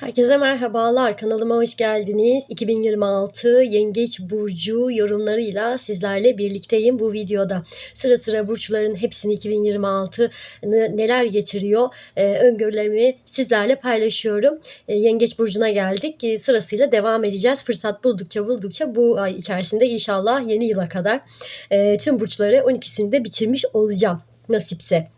Herkese merhabalar. Kanalıma hoş geldiniz. 2026 Yengeç Burcu yorumlarıyla sizlerle birlikteyim bu videoda. Sıra sıra burçların hepsini 2026 neler getiriyor e, öngörülerimi sizlerle paylaşıyorum. E, Yengeç Burcu'na geldik. E, sırasıyla devam edeceğiz. Fırsat buldukça buldukça bu ay içerisinde inşallah yeni yıla kadar e, tüm burçları 12'sini de bitirmiş olacağım nasipse.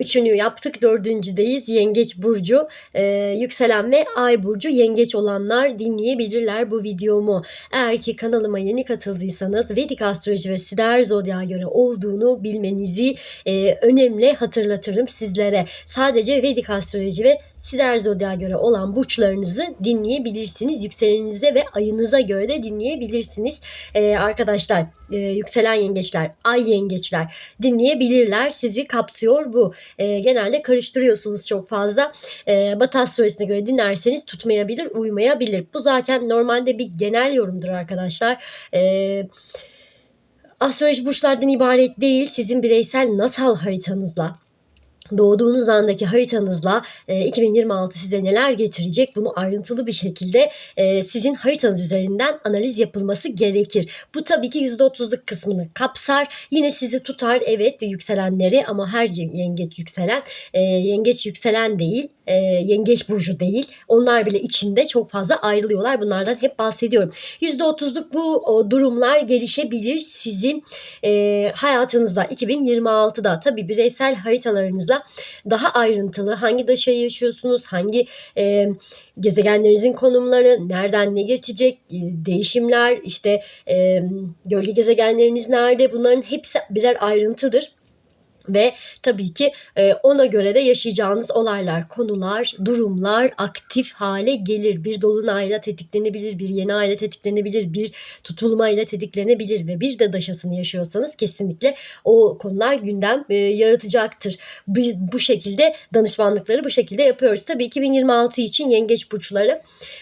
Üçünü yaptık. Dördüncüdeyiz. Yengeç Burcu. Ee, yükselen ve Ay Burcu yengeç olanlar dinleyebilirler bu videomu. Eğer ki kanalıma yeni katıldıysanız Vedik Astroloji ve Sider Zodya göre olduğunu bilmenizi e, önemli hatırlatırım sizlere. Sadece Vedik Astroloji ve Sider Zodya göre olan burçlarınızı dinleyebilirsiniz. Yükselenize ve ayınıza göre de dinleyebilirsiniz. Ee, arkadaşlar e, yükselen yengeçler, ay yengeçler dinleyebilirler. Sizi kapsıyor bu. E, genelde karıştırıyorsunuz çok fazla. E, Batı astrolojisine göre dinlerseniz tutmayabilir, uymayabilir. Bu zaten normalde bir genel yorumdur arkadaşlar. Eee astroloji burçlardan ibaret değil. Sizin bireysel nasal haritanızla doğduğunuz andaki haritanızla 2026 size neler getirecek bunu ayrıntılı bir şekilde sizin haritanız üzerinden analiz yapılması gerekir. Bu tabii ki %30'luk kısmını kapsar. Yine sizi tutar evet yükselenleri ama her yengeç yükselen yengeç yükselen değil e, yengeç burcu değil. Onlar bile içinde çok fazla ayrılıyorlar. Bunlardan hep bahsediyorum. %30'luk bu o, durumlar gelişebilir sizin e, hayatınızda 2026'da tabi bireysel haritalarınızda daha ayrıntılı hangi daşayı yaşıyorsunuz, hangi e, gezegenlerinizin konumları, nereden ne geçecek, değişimler, işte e, gölge gezegenleriniz nerede bunların hepsi birer ayrıntıdır. Ve tabii ki e, ona göre de yaşayacağınız olaylar, konular, durumlar aktif hale gelir. Bir dolunayla tetiklenebilir, bir yeni ayla tetiklenebilir, bir tutulmayla tetiklenebilir ve bir de daşasını yaşıyorsanız kesinlikle o konular gündem e, yaratacaktır. Bu, bu şekilde danışmanlıkları bu şekilde yapıyoruz. Tabii 2026 için yengeç burçları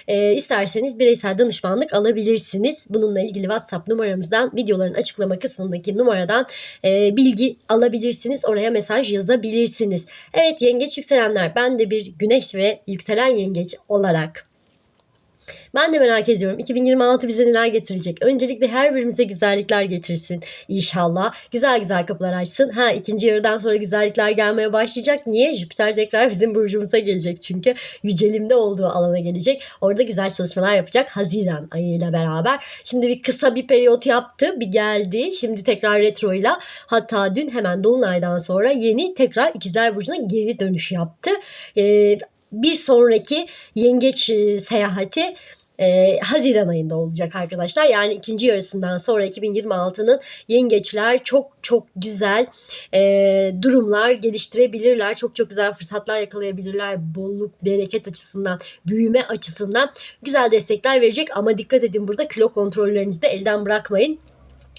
e, isterseniz bireysel danışmanlık alabilirsiniz. Bununla ilgili WhatsApp numaramızdan videoların açıklama kısmındaki numaradan e, bilgi alabilirsiniz isterseniz oraya mesaj yazabilirsiniz. Evet yengeç yükselenler ben de bir güneş ve yükselen yengeç olarak ben de merak ediyorum 2026 bize neler getirecek. Öncelikle her birimize güzellikler getirsin inşallah. Güzel güzel kapılar açsın. Ha ikinci yarıdan sonra güzellikler gelmeye başlayacak. Niye? Jüpiter tekrar bizim burcumuza gelecek çünkü yücelimde olduğu alana gelecek. Orada güzel çalışmalar yapacak Haziran ayıyla beraber. Şimdi bir kısa bir periyot yaptı. Bir geldi. Şimdi tekrar retroyla hatta dün hemen Dolunay'dan sonra yeni tekrar ikizler Burcu'na geri dönüş yaptı. Ee, bir sonraki yengeç e, seyahati e, Haziran ayında olacak arkadaşlar. Yani ikinci yarısından sonra 2026'nın yengeçler çok çok güzel e, durumlar geliştirebilirler. Çok çok güzel fırsatlar yakalayabilirler. Bolluk, bereket açısından, büyüme açısından güzel destekler verecek. Ama dikkat edin burada kilo kontrollerinizi de elden bırakmayın.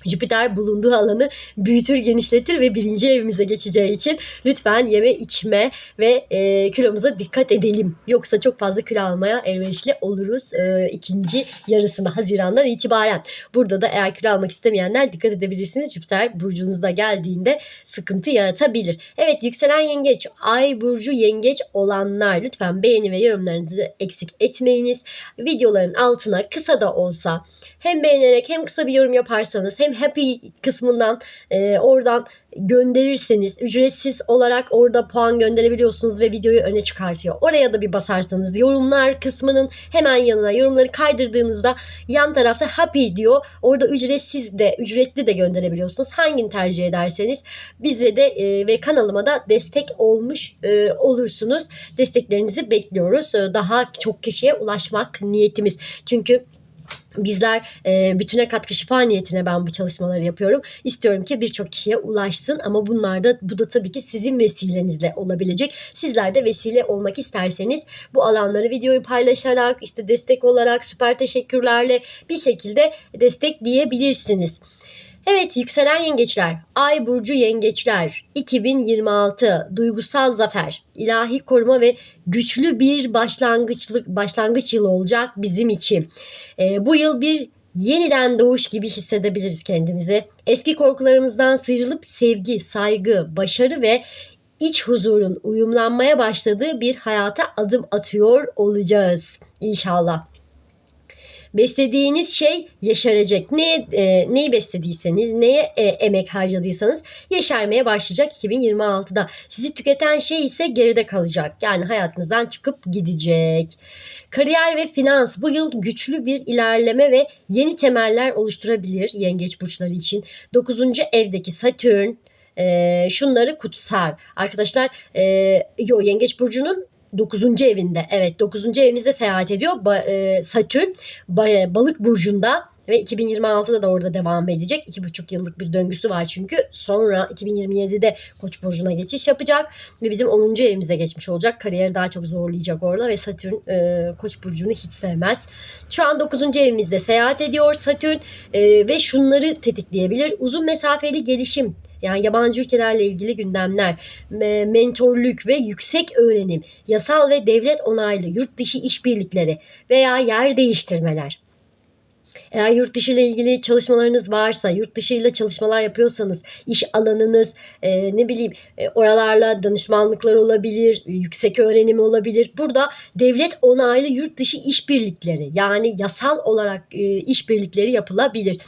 Jüpiter bulunduğu alanı büyütür, genişletir ve birinci evimize geçeceği için lütfen yeme, içme ve e, kilomuza dikkat edelim. Yoksa çok fazla kilo almaya elverişli oluruz e, ikinci yarısında Haziran'dan itibaren. Burada da eğer kilo almak istemeyenler dikkat edebilirsiniz. Jüpiter burcunuzda geldiğinde sıkıntı yaratabilir. Evet yükselen yengeç, ay burcu yengeç olanlar lütfen beğeni ve yorumlarınızı eksik etmeyiniz. Videoların altına kısa da olsa hem beğenerek hem kısa bir yorum yaparsanız hem happy kısmından e, oradan gönderirseniz ücretsiz olarak orada puan gönderebiliyorsunuz ve videoyu öne çıkartıyor. Oraya da bir basarsanız yorumlar kısmının hemen yanına yorumları kaydırdığınızda yan tarafta happy diyor. Orada ücretsiz de ücretli de gönderebiliyorsunuz. Hangini tercih ederseniz bize de e, ve kanalıma da destek olmuş e, olursunuz. Desteklerinizi bekliyoruz. E, daha çok kişiye ulaşmak niyetimiz. Çünkü Bizler e, bütüne katkı şifa niyetine ben bu çalışmaları yapıyorum. İstiyorum ki birçok kişiye ulaşsın ama bunlar da bu da tabii ki sizin vesilenizle olabilecek. Sizler de vesile olmak isterseniz bu alanları videoyu paylaşarak işte destek olarak süper teşekkürlerle bir şekilde destekleyebilirsiniz. Evet yükselen yengeçler, ay burcu yengeçler, 2026 duygusal zafer, ilahi koruma ve güçlü bir başlangıçlık başlangıç yılı olacak bizim için. E, bu yıl bir yeniden doğuş gibi hissedebiliriz kendimizi. Eski korkularımızdan sıyrılıp sevgi, saygı, başarı ve iç huzurun uyumlanmaya başladığı bir hayata adım atıyor olacağız inşallah. Beslediğiniz şey yeşerecek. Ne e, neyi beslediyseniz, neye e, emek harcadıysanız yeşermeye başlayacak 2026'da. Sizi tüketen şey ise geride kalacak. Yani hayatınızdan çıkıp gidecek. Kariyer ve finans bu yıl güçlü bir ilerleme ve yeni temeller oluşturabilir yengeç burçları için. 9. evdeki Satürn e, şunları kutsar. Arkadaşlar e, yo yengeç burcunun 9. evinde. Evet 9. evimizde seyahat ediyor. Ba- e, Satürn ba- balık burcunda ve 2026'da da orada devam edecek. 2,5 yıllık bir döngüsü var çünkü. Sonra 2027'de Koç burcuna geçiş yapacak ve bizim 10. evimize geçmiş olacak. Kariyeri daha çok zorlayacak orada ve Satürn e, Koç burcunu hiç sevmez. Şu an 9. evimizde seyahat ediyor Satürn e, ve şunları tetikleyebilir. Uzun mesafeli gelişim yani yabancı ülkelerle ilgili gündemler, me- mentorluk ve yüksek öğrenim, yasal ve devlet onaylı yurt dışı işbirlikleri veya yer değiştirmeler. Eğer yurt dışı ile ilgili çalışmalarınız varsa, yurt dışı ile çalışmalar yapıyorsanız, iş alanınız, e, ne bileyim e, oralarla danışmanlıklar olabilir, yüksek öğrenim olabilir. Burada devlet onaylı yurt dışı işbirlikleri yani yasal olarak e, işbirlikleri yapılabilir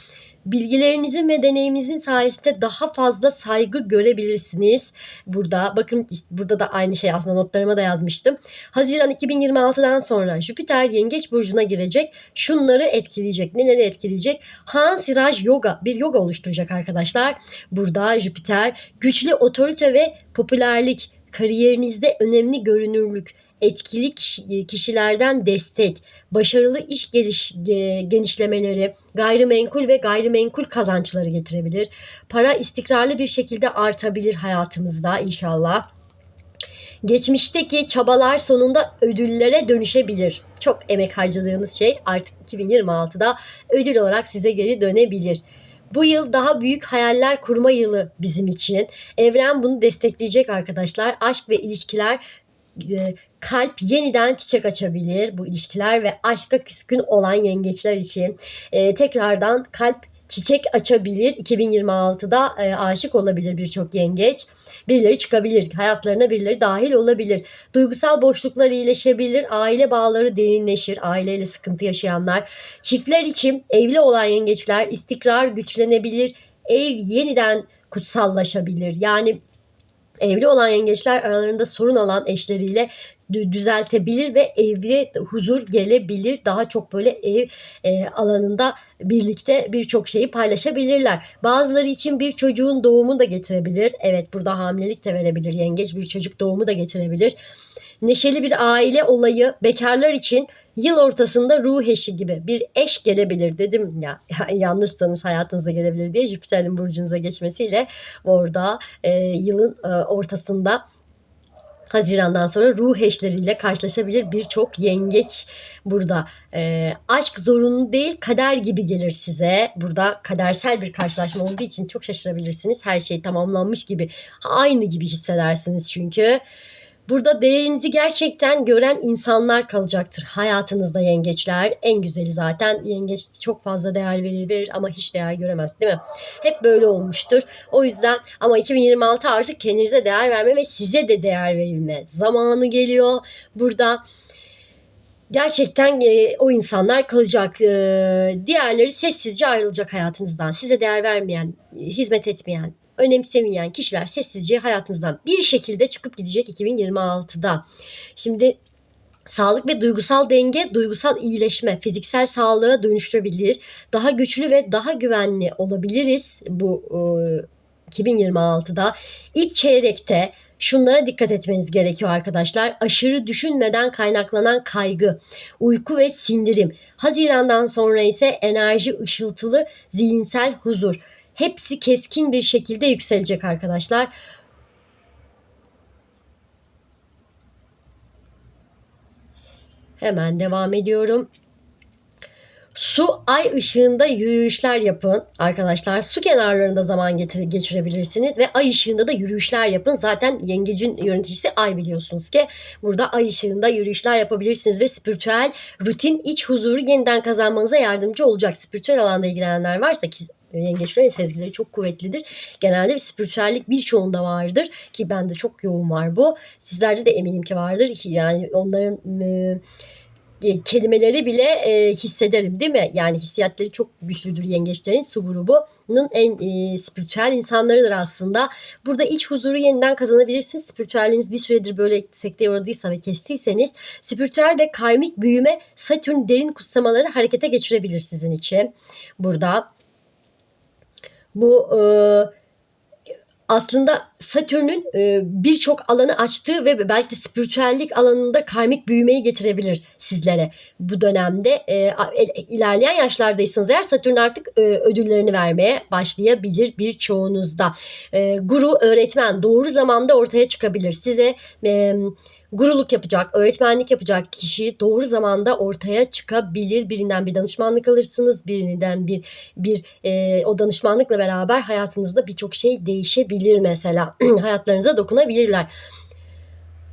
bilgilerinizin ve deneyiminizin sayesinde daha fazla saygı görebilirsiniz. Burada bakın işte burada da aynı şey aslında notlarıma da yazmıştım. Haziran 2026'dan sonra Jüpiter Yengeç burcuna girecek. Şunları etkileyecek. Neleri etkileyecek? Hans Raj Yoga bir yoga oluşturacak arkadaşlar. Burada Jüpiter güçlü otorite ve popülerlik, kariyerinizde önemli görünürlük, etkili kişi- kişilerden destek, başarılı iş geliş, ge- genişlemeleri, gayrimenkul ve gayrimenkul kazançları getirebilir. Para istikrarlı bir şekilde artabilir hayatımızda inşallah. Geçmişteki çabalar sonunda ödüllere dönüşebilir. Çok emek harcadığınız şey artık 2026'da ödül olarak size geri dönebilir. Bu yıl daha büyük hayaller kurma yılı bizim için. Evren bunu destekleyecek arkadaşlar. Aşk ve ilişkiler e, kalp yeniden çiçek açabilir bu ilişkiler ve aşka küskün olan yengeçler için e, tekrardan kalp çiçek açabilir. 2026'da e, aşık olabilir birçok yengeç. Birileri çıkabilir hayatlarına birileri dahil olabilir. Duygusal boşluklar iyileşebilir aile bağları derinleşir aileyle sıkıntı yaşayanlar. Çiftler için evli olan yengeçler istikrar güçlenebilir ev yeniden kutsallaşabilir. Yani Evli olan yengeçler aralarında sorun olan eşleriyle düzeltebilir ve evde huzur gelebilir. Daha çok böyle ev e, alanında birlikte birçok şeyi paylaşabilirler. Bazıları için bir çocuğun doğumu da getirebilir. Evet burada hamilelik de verebilir. Yengeç bir çocuk doğumu da getirebilir. Neşeli bir aile olayı bekarlar için yıl ortasında ruh eşi gibi bir eş gelebilir dedim ya yanlışsanız hayatınıza gelebilir diye Jüpiter'in burcunuza geçmesiyle orada e, yılın e, ortasında Haziran'dan sonra ruh eşleriyle karşılaşabilir birçok yengeç burada. E, aşk zorunlu değil kader gibi gelir size. Burada kadersel bir karşılaşma olduğu için çok şaşırabilirsiniz. Her şey tamamlanmış gibi aynı gibi hissedersiniz çünkü. Burada değerinizi gerçekten gören insanlar kalacaktır hayatınızda yengeçler. En güzeli zaten yengeç çok fazla değer verir, verir ama hiç değer göremez değil mi? Hep böyle olmuştur. O yüzden ama 2026 artık kendinize değer verme ve size de değer verilme zamanı geliyor. Burada gerçekten e, o insanlar kalacak. E, diğerleri sessizce ayrılacak hayatınızdan. Size değer vermeyen, e, hizmet etmeyen, önemsemeyen kişiler sessizce hayatınızdan bir şekilde çıkıp gidecek 2026'da. Şimdi Sağlık ve duygusal denge, duygusal iyileşme, fiziksel sağlığa dönüştürebilir. Daha güçlü ve daha güvenli olabiliriz bu e, 2026'da. İlk çeyrekte şunlara dikkat etmeniz gerekiyor arkadaşlar. Aşırı düşünmeden kaynaklanan kaygı, uyku ve sindirim. Hazirandan sonra ise enerji ışıltılı zihinsel huzur. Hepsi keskin bir şekilde yükselecek arkadaşlar. Hemen devam ediyorum. Su ay ışığında yürüyüşler yapın arkadaşlar. Su kenarlarında zaman getir geçirebilirsiniz ve ay ışığında da yürüyüşler yapın. Zaten yengecin yöneticisi ay biliyorsunuz ki. Burada ay ışığında yürüyüşler yapabilirsiniz ve spiritüel rutin iç huzuru yeniden kazanmanıza yardımcı olacak. Spiritüel alanda ilgilenenler varsa ki yengeçlerin sezgileri çok kuvvetlidir. Genelde bir spiritüellik birçoğunda vardır ki bende çok yoğun var bu. Sizlerde de eminim ki vardır. Ki Yani onların e, e, kelimeleri bile e, hissederim değil mi? Yani hissiyatları çok güçlüdür yengeçlerin. Su grubunun en e, spiritüel insanlarıdır aslında. Burada iç huzuru yeniden kazanabilirsiniz. Spiritüelliğiniz bir süredir böyle sekteye uğradıysa ve kestiyseniz spiritüel ve karmik büyüme Satürn derin kutsamaları harekete geçirebilir sizin için. Burada bu e, aslında Satürn'ün e, birçok alanı açtığı ve belki de spiritüellik alanında karmik büyümeyi getirebilir sizlere bu dönemde. E, el- ilerleyen yaşlardaysanız eğer Satürn artık e, ödüllerini vermeye başlayabilir birçoğunuzda. E, guru, öğretmen doğru zamanda ortaya çıkabilir. Size e, guruluk yapacak, öğretmenlik yapacak kişi doğru zamanda ortaya çıkabilir. Birinden bir danışmanlık alırsınız, birinden bir bir e, o danışmanlıkla beraber hayatınızda birçok şey değişebilir mesela. Hayatlarınıza dokunabilirler.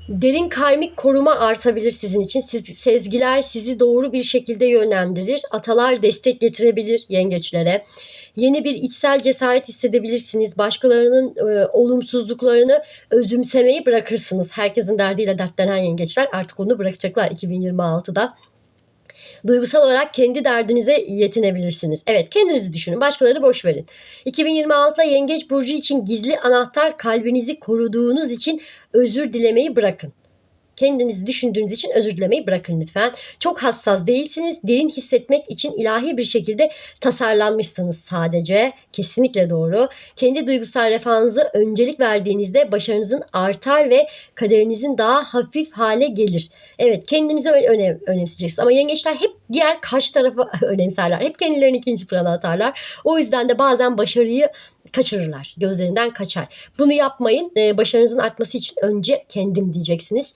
Derin karmik koruma artabilir sizin için. Siz, sezgiler sizi doğru bir şekilde yönlendirir. Atalar destek getirebilir yengeçlere. Yeni bir içsel cesaret hissedebilirsiniz. Başkalarının e, olumsuzluklarını özümsemeyi bırakırsınız. Herkesin derdiyle dertlenen yengeçler artık onu bırakacaklar 2026'da. Duygusal olarak kendi derdinize yetinebilirsiniz. Evet kendinizi düşünün. Başkaları boş verin. 2026'da Yengeç Burcu için gizli anahtar kalbinizi koruduğunuz için özür dilemeyi bırakın. Kendinizi düşündüğünüz için özür dilemeyi bırakın lütfen. Çok hassas değilsiniz. Derin hissetmek için ilahi bir şekilde tasarlanmışsınız sadece. Kesinlikle doğru. Kendi duygusal refahınıza öncelik verdiğinizde başarınızın artar ve kaderinizin daha hafif hale gelir. Evet kendinizi ö- önem, önemseyeceksiniz. Ama yengeçler hep diğer karşı tarafı önemserler. Hep kendilerini ikinci plana atarlar. O yüzden de bazen başarıyı kaçırırlar. Gözlerinden kaçar. Bunu yapmayın. Ee, başarınızın artması için önce kendim diyeceksiniz.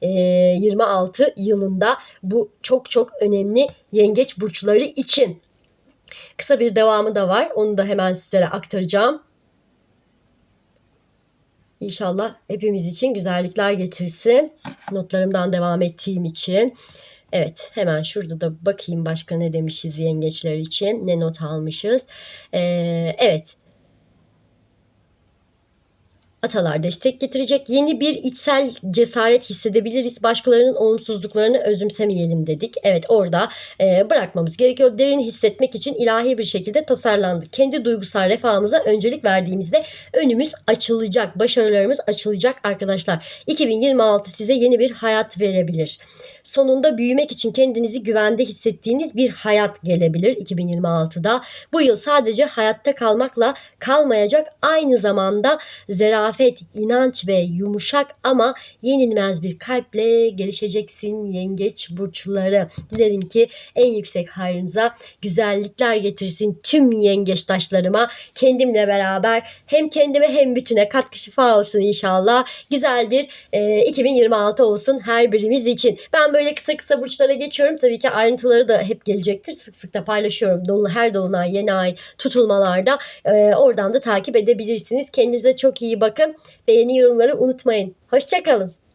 2026 yılında bu çok çok önemli yengeç burçları için. Kısa bir devamı da var. Onu da hemen sizlere aktaracağım. İnşallah hepimiz için güzellikler getirsin. Notlarımdan devam ettiğim için. Evet hemen şurada da bakayım başka ne demişiz yengeçler için. Ne not almışız. Ee, evet. Atalar destek getirecek. Yeni bir içsel cesaret hissedebiliriz. Başkalarının olumsuzluklarını özümsemeyelim dedik. Evet orada e, bırakmamız gerekiyor. Derin hissetmek için ilahi bir şekilde tasarlandık. Kendi duygusal refahımıza öncelik verdiğimizde önümüz açılacak. Başarılarımız açılacak arkadaşlar. 2026 size yeni bir hayat verebilir. Sonunda büyümek için kendinizi güvende hissettiğiniz bir hayat gelebilir 2026'da. Bu yıl sadece hayatta kalmakla kalmayacak. Aynı zamanda zerafet, inanç ve yumuşak ama yenilmez bir kalple gelişeceksin yengeç burçları. Dilerim ki en yüksek hayrınıza güzellikler getirsin tüm yengeç taşlarıma. Kendimle beraber hem kendime hem bütüne katkı şifa olsun inşallah. Güzel bir e, 2026 olsun her birimiz için. Ben böyle kısa kısa burçlara geçiyorum. Tabii ki ayrıntıları da hep gelecektir. Sık sık da paylaşıyorum. Dolu, her dolunay, yeni ay tutulmalarda. E, oradan da takip edebilirsiniz. Kendinize çok iyi bakın. Beğeni yorumları unutmayın. Hoşçakalın.